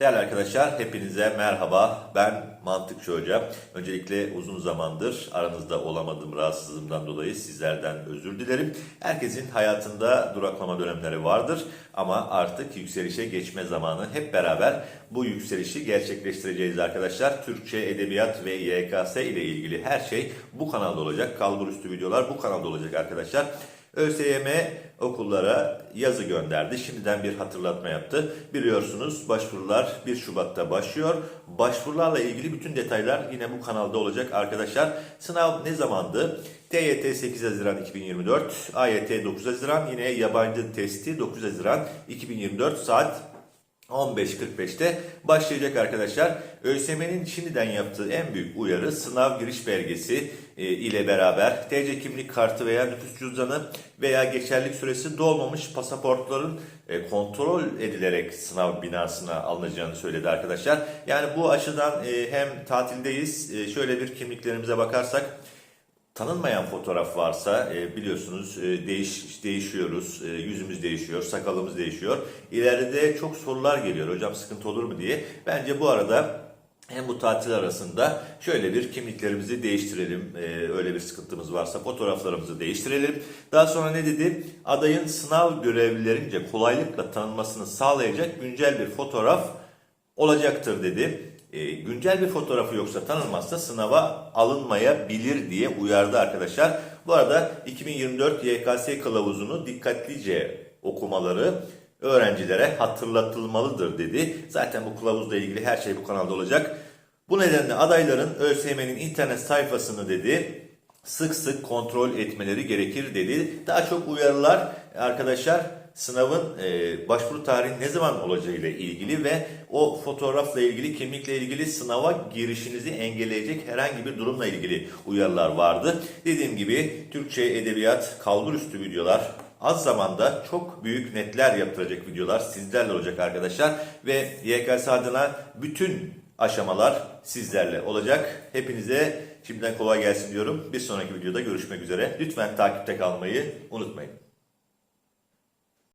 Değerli arkadaşlar, hepinize merhaba. Ben Mantıkçı Hoca. Öncelikle uzun zamandır aranızda olamadığım rahatsızlığımdan dolayı sizlerden özür dilerim. Herkesin hayatında duraklama dönemleri vardır ama artık yükselişe geçme zamanı. Hep beraber bu yükselişi gerçekleştireceğiz arkadaşlar. Türkçe, Edebiyat ve YKS ile ilgili her şey bu kanalda olacak. Kalbur üstü videolar bu kanalda olacak arkadaşlar. ÖSYM okullara yazı gönderdi. Şimdiden bir hatırlatma yaptı. Biliyorsunuz başvurular 1 Şubat'ta başlıyor. Başvurularla ilgili bütün detaylar yine bu kanalda olacak arkadaşlar. Sınav ne zamandı? TYT 8 Haziran 2024, AYT 9 Haziran, yine yabancı testi 9 Haziran 2024 saat 15.45'te başlayacak arkadaşlar. ÖSYM'nin şimdiden yaptığı en büyük uyarı sınav giriş belgesi e, ile beraber TC kimlik kartı veya nüfus cüzdanı veya geçerlilik süresi dolmamış pasaportların e, kontrol edilerek sınav binasına alınacağını söyledi arkadaşlar. Yani bu açıdan e, hem tatildeyiz şöyle bir kimliklerimize bakarsak Tanınmayan fotoğraf varsa e, biliyorsunuz e, değiş değişiyoruz, e, yüzümüz değişiyor, sakalımız değişiyor. İleride çok sorular geliyor. Hocam sıkıntı olur mu diye. Bence bu arada hem bu tatil arasında şöyle bir kimliklerimizi değiştirelim. Öyle bir sıkıntımız varsa fotoğraflarımızı değiştirelim. Daha sonra ne dedi? Adayın sınav görevlilerince kolaylıkla tanınmasını sağlayacak güncel bir fotoğraf olacaktır dedi. E, güncel bir fotoğrafı yoksa tanınmazsa sınava alınmayabilir diye uyardı arkadaşlar. Bu arada 2024 YKS kılavuzunu dikkatlice okumaları öğrencilere hatırlatılmalıdır dedi. Zaten bu kılavuzla ilgili her şey bu kanalda olacak. Bu nedenle adayların ÖSYM'nin internet sayfasını dedi sık sık kontrol etmeleri gerekir dedi. Daha çok uyarılar arkadaşlar sınavın e, başvuru tarihi ne zaman olacağı ile ilgili ve o fotoğrafla ilgili, kimlikle ilgili sınava girişinizi engelleyecek herhangi bir durumla ilgili uyarılar vardı. Dediğim gibi Türkçe, edebiyat, kalbur üstü videolar az zamanda çok büyük netler yaptıracak videolar sizlerle olacak arkadaşlar. Ve YKS adına bütün aşamalar sizlerle olacak. Hepinize şimdiden kolay gelsin diyorum. Bir sonraki videoda görüşmek üzere. Lütfen takipte kalmayı unutmayın.